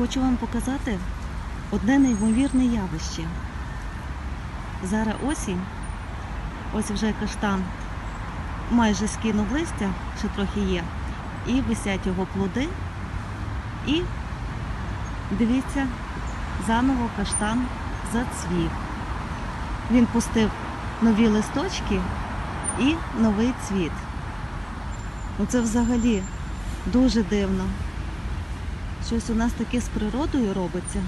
Хочу вам показати одне неймовірне явище. Зараз осінь, ось вже каштан майже скинув листя, ще трохи є, і висять його плоди. І дивіться, заново каштан зацвів. Він пустив нові листочки і новий цвіт. Оце взагалі дуже дивно. Щось у нас таке з природою робиться.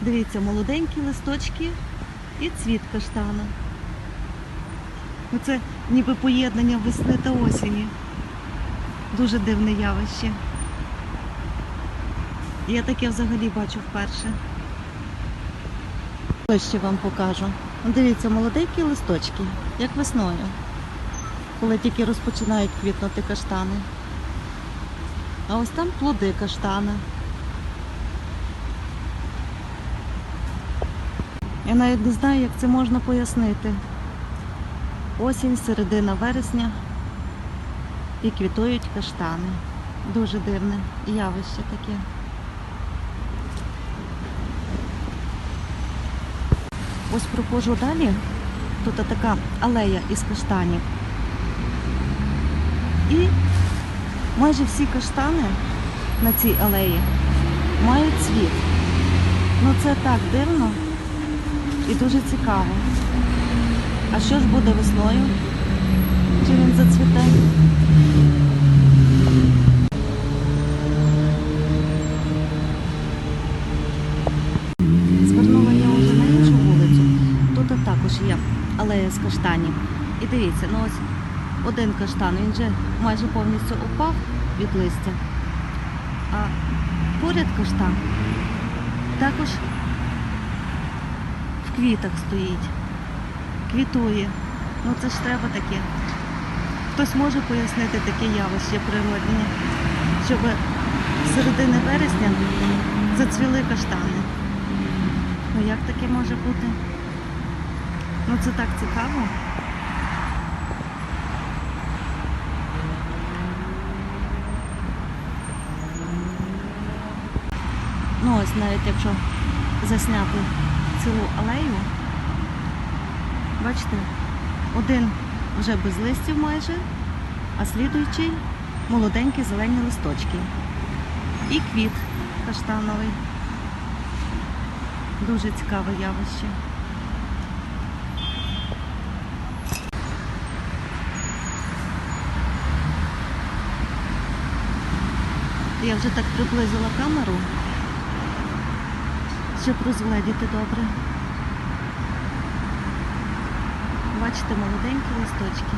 Дивіться, молоденькі листочки і цвіт каштана. Оце ніби поєднання весни та осені. Дуже дивне явище. Я таке взагалі бачу вперше. Ще вам покажу. Дивіться, молоденькі листочки, як весною, коли тільки розпочинають квітнути каштани. А ось там плоди каштана. Я навіть не знаю, як це можна пояснити. Осінь, середина вересня і квітують каштани. Дуже дивне явище таке. Ось проходжу далі. Тут така алея із каштанів. І майже всі каштани на цій алеї мають цвіт. Ну це так дивно і дуже цікаво. А що ж буде весною? Чи він зацвіте? Звернула я вже на іншу вулицю. Тут також є алея з каштанів. І дивіться, ну ось один каштан, він вже майже повністю упав від листя. А поряд каштан також в квітах стоїть, квітує. Ну це ж треба таке. Хтось може пояснити таке явище природне, щоб середини вересня зацвіли каштани. Ну як таке може бути? Ну це так цікаво. Ну ось навіть якщо засняти цілу алею, бачите, один вже без листів майже, а слідуючий молоденькі зелені листочки. І квіт каштановий. Дуже цікаве явище. Я вже так приблизила камеру, щоб розгледіти добре. Бачите, молоденькі листочки.